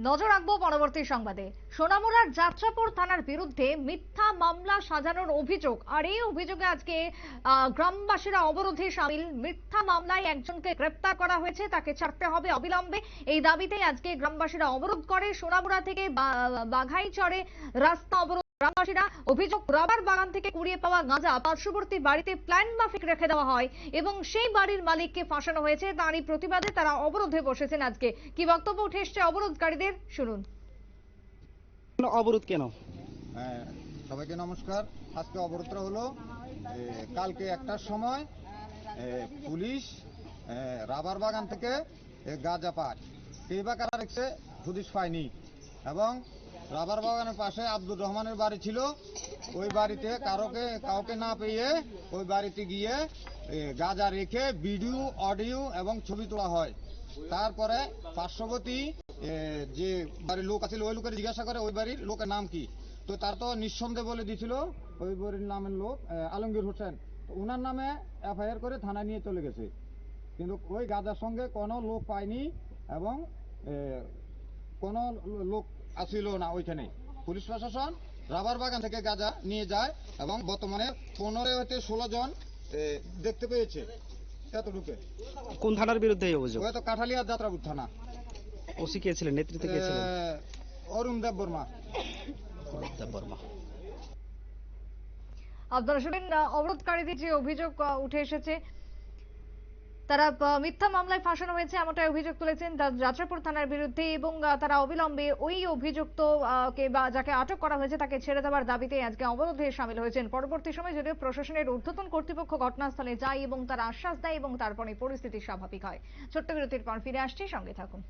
নজর রাখব পরবর্তী সংবাদে। সোনামুড়ার যাত্রাপুর থানার বিরুদ্ধে মিথ্যা মামলা সাজানোর অভিযোগ। আর এই অভিযোগে আজকে গ্রামবাসীরা অবরোধে সামিল। মিথ্যা মামলায় একজনকে গ্রেপ্তার করা হয়েছে, তাকে ছাড়তে হবে অবিলম্বে। এই দাবিতে আজকে গ্রামবাসীরা অবরোধ করে। সোনামুড়া থেকে বাঘাইচরে রাস্তা অবরোধ গ্রামবাসীরা অভিযোগ রাবার বাগান থেকে কুড়িয়ে পাওয়া গাঁজা পার্শ্ববর্তী বাড়িতে প্ল্যান মাফিক রেখে দেওয়া হয় এবং সেই বাড়ির মালিককে ফাঁসানো হয়েছে। তারই প্রতিবাদে তারা অবরোধে বসেছেন আজকে। কি বক্তব্য উঠে এসছে অবরোধকারীদের? শুনুন। অবরোধ কেন? হ্যাঁ, সবাইকে নমস্কার। আজকে অবরোধটা হলো কালকে একটার সময় পুলিশ রাবার বাগান থেকে গাঁজা পায় সেই বা কারা রেখেছে হুদিস পায়নি। এবং রাবার বাগানের পাশে আব্দুর রহমানের বাড়ি ছিল। ওই বাড়িতে কারোকে, কাউকে না পেয়ে ওই বাড়িতে গিয়ে গাঁজা রেখে ভিডিও, অডিও এবং ছবি তোলা হয়। তারপরে পার্শ্ববর্তী যে বাড়ির লোক আছে ওই লোকের জিজ্ঞাসা করে, ওই বাড়ির লোকের নাম কি? তো তার তো নিঃসন্দেহ বলে দিছিল, ওই বাড়ির নামের লোক আলমগীর হোসেন। ওনার নামে এফআইআর করে থানায় নিয়ে চলে গেছে। কিন্তু ওই গাজার সঙ্গে কোনো লোক পায়নি এবং কোনো লোক আসিল না ওইখানে। পুলিশ প্রশাসন রাবার বাগান থেকে গাঁজা নিয়ে যায় এবং বর্তমানে পনেরো হতে ষোলো জন দেখতে পেয়েছে এতটুকু। কোন থানার বিরুদ্ধে এই অভিযোগ? ওই কাঠালিয়া যাত্রাপুর থানা। ওসি কে ছিলেন? নেতৃত্বে কে ছিলেন? অরুণ দেব বর্মা। দেব বর্মা। আপনারা শুনেন অবরোধকারীদের যে অভিযোগ উঠে এসেছে তারা মিথ্যা মামলায় ফাঁসানো হয়েছে এমনটাই অভিযোগ তুলেছেন যাত্রাপুর থানার বিরুদ্ধে এবং তারা অবিলম্বে ওই অভিযুক্ত কে বা যাকে আটক করা হয়েছে তাকে ছেড়ে দেওয়ার দাবিতে আজকে অবরোধে সামিল হয়েছেন। পরবর্তী সময় যদিও প্রশাসনের ঊর্ধ্বতন কর্তৃপক্ষ ঘটনাস্থলে যায় এবং তারা আশ্বাস দেয় এবং তারপরে পরিস্থিতি স্বাভাবিক হয়। ছোট্ট বিরতির পর ফিরে আসছি, সঙ্গে থাকুন।